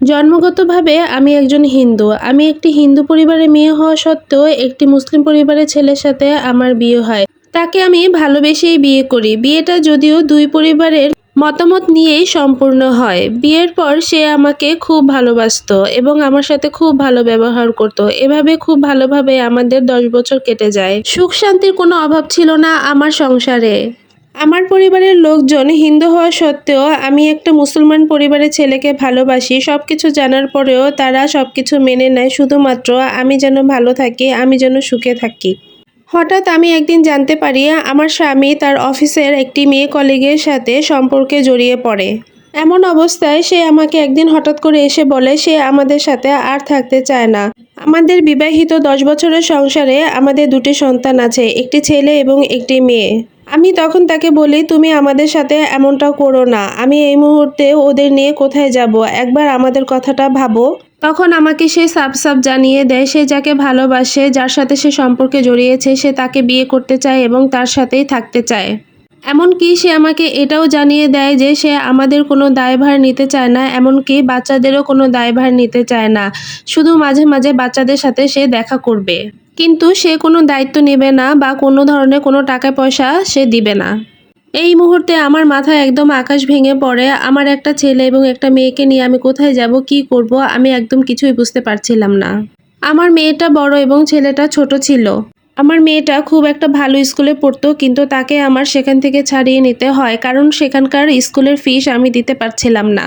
জন্মগতভাবে আমি একজন হিন্দু। আমি একটি হিন্দু পরিবারে মেয়ে হওয়া সত্ত্বেও একটি মুসলিম পরিবারের ছেলের সাথে আমার বিয়ে হয়। তাকে আমি ভালোবেসেই বিয়ে করি। বিয়েটা যদিও দুই পরিবারের মতামত নিয়েই সম্পূর্ণ হয়। বিয়ের পর সে আমাকে খুব ভালোবাসতো এবং আমার সাথে খুব ভালো ব্যবহার করত। এভাবে খুব ভালোভাবে আমাদের দশ বছর কেটে যায়। সুখ শান্তির কোনো অভাব ছিল না আমার সংসারে। আমার পরিবারের লোকজন হিন্দু হওয়া সত্ত্বেও আমি একটা মুসলমান পরিবারের ছেলেকে ভালোবাসি। সব কিছু জানার পরেও তারা সব কিছু মেনে নেয়। শুধুমাত্র আমি যেন ভালো থাকি, আমি যেন সুখে থাকি। হঠাৎ আমি একদিন জানতে পারি, আমার স্বামী তার অফিসের একটি মেয়ে কলিগের সাথে সম্পর্কে জড়িয়ে পড়ে। এমন অবস্থায় সে আমাকে একদিন হঠাৎ করে এসে বলে, সে আমাদের সাথে আর থাকতে চায় না। আমাদের বিবাহিত দশ বছরের সংসারে আমাদের দুটি সন্তান আছে, একটি ছেলে এবং একটি মেয়ে। আমি তখন তাকে বলি, তুমি আমাদের সাথে এমনটা করো না। আমি এই মুহূর্তে ওদের নিয়ে কোথায় যাব? একবার আমাদের কথাটা ভাবো। তখন আমাকে সে সাপ সাপ জানিয়ে দেয়, সে যাকে ভালোবাসে, যার সাথে সে সম্পর্কে জড়িয়েছে, সে তাকে বিয়ে করতে চায় এবং তার সাথেই থাকতে চায়। এমনকি সে আমাকে এটাও জানিয়ে দেয় যে, সে আমাদের কোনো দায়ভার নিতে চায় না, এমনকি বাচ্চাদেরও কোনো দায়ভার নিতে চায় না। শুধু মাঝে মাঝে বাচ্চাদের সাথে সে দেখা করবে। কিন্তু সে কোনো দায়িত্ব নেবে না বা কোনো ধরনের কোনো টাকা পয়সা সে দিবে না। এই মুহূর্তে আমার মাথায় একদম আকাশ ভেঙে পড়ে। আমার একটা ছেলে এবং একটা মেয়েকে নিয়ে আমি কোথায় যাব, কি করব, আমি একদম কিছুই বুঝতে পারছিলাম না। আমার মেয়েটা বড় এবং ছেলেটা ছোট ছিল। আমার মেয়েটা খুব একটা ভালো স্কুলে পড়তো, কিন্তু তাকে আমার সেখান থেকে ছাড়িয়ে নিতে হয়, কারণ সেখানকার স্কুলের ফিস আমি দিতে পারছিলাম না।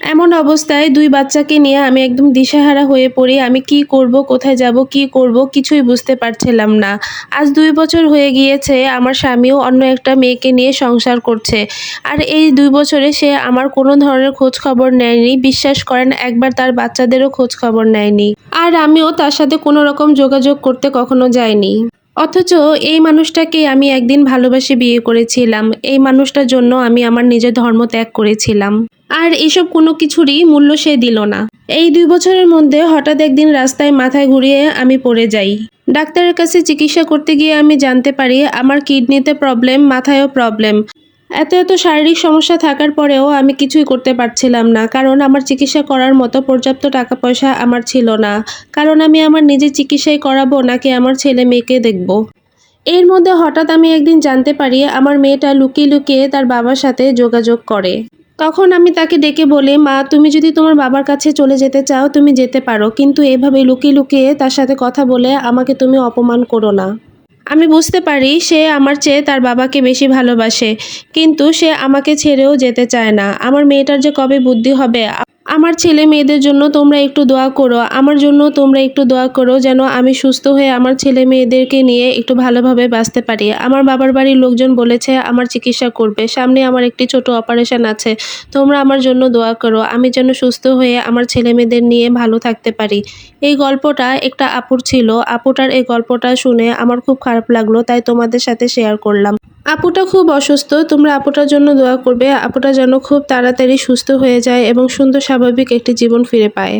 এমন অবস্থায় দুই বাচ্চাকে নিয়ে আমি একদম দিশেহারা হয়ে পড়ি। আমি কি করব, কোথায় যাব, কি করব কিছুই বুঝতে পারছিলাম না। আজ দুই বছর হয়ে গিয়েছে, আমার স্বামীও অন্য একটা মেয়েকে নিয়ে সংসার করছে। আর এই দুই বছরে সে আমার কোনো ধরনের খোঁজ খবর নেয়নি। বিশ্বাস করেন, একবার তার বাচ্চাদেরও খোঁজ খবর নেয়নি। আর আমিও তার সাথে কোনো রকম যোগাযোগ করতে কখনো যাইনি। অথচ এই মানুষটাকে আমি একদিন ভালোবাসে বিয়ে করেছিলাম। এই মানুষটার জন্য আমি আমার নিজের ধর্ম ত্যাগ করেছিলাম। আর এসব কোনো কিছুরই মূল্য সে দিল না। এই দুই বছরের মধ্যে হঠাৎ একদিন রাস্তায় মাথায় ঘুরিয়ে আমি পড়ে যাই। ডাক্তারের কাছে চিকিৎসা করতে গিয়ে আমি জানতে পারি আমার কিডনিতে প্রবলেম, মাথায়ও প্রবলেম। এত এত শারীরিক সমস্যা থাকার পরেও আমি কিছুই করতে পারছিলাম না, কারণ আমার চিকিৎসা করার মতো পর্যাপ্ত টাকা পয়সা আমার ছিল না। কারণ আমি আমার নিজের চিকিৎসাই করাবো নাকি আমার ছেলে মেয়েকে দেখব? এর মধ্যে হঠাৎ আমি একদিন জানতে পারি আমার মেয়েটা লুকিয়ে লুকিয়ে তার বাবার সাথে যোগাযোগ করে। তখন আমি তাকে ডেকে বলি, মা, তুমি যদি তোমার বাবার কাছে চলে যেতে চাও, তুমি যেতে পারো। কিন্তু এভাবে লুকিয়ে লুকিয়ে তার সাথে কথা বলে আমাকে তুমি অপমান করো না। আমি বুঝতে পারি সে আমার চেয়ে তার বাবাকে বেশি ভালোবাসে, কিন্তু সে আমাকে ছেড়েও যেতে চায় না। আমার মেয়েটার যে কবে বুদ্ধি হবে আমার ছেলে মেয়েদের জন্য তোমরা একটু দোয়া করো, আমার জন্য তোমরা একটু দোয়া করো যেন আমি সুস্থ হয়ে আমার ছেলে মেয়েদেরকে নিয়ে একটু ভালোভাবে বাঁচতে পারি। আমার বাবার বাড়ির লোকজন বলেছে, আমার চিকিৎসা করবে। সামনে আমার একটি ছোট অপারেশন আছে। তোমরা আমার জন্য দোয়া করো। আমি যেন সুস্থ হয়ে আমার ছেলে মেয়েদের নিয়ে ভালো থাকতে পারি। এই গল্পটা একটা আপুর ছিল। আপুটার এই গল্পটা শুনে আমার খুব খারাপ লাগল, তাই তোমাদের সাথে শেয়ার করলাম। আপুটা খুব অসুস্থ, তোমরা আপুটার জন্য দোয়া করবে। আপুটা যেন খুব তাড়াতাড়ি সুস্থ হয়ে যায় এবং সুন্দর স্বাভাবিক একটি জীবন ফিরে পায়।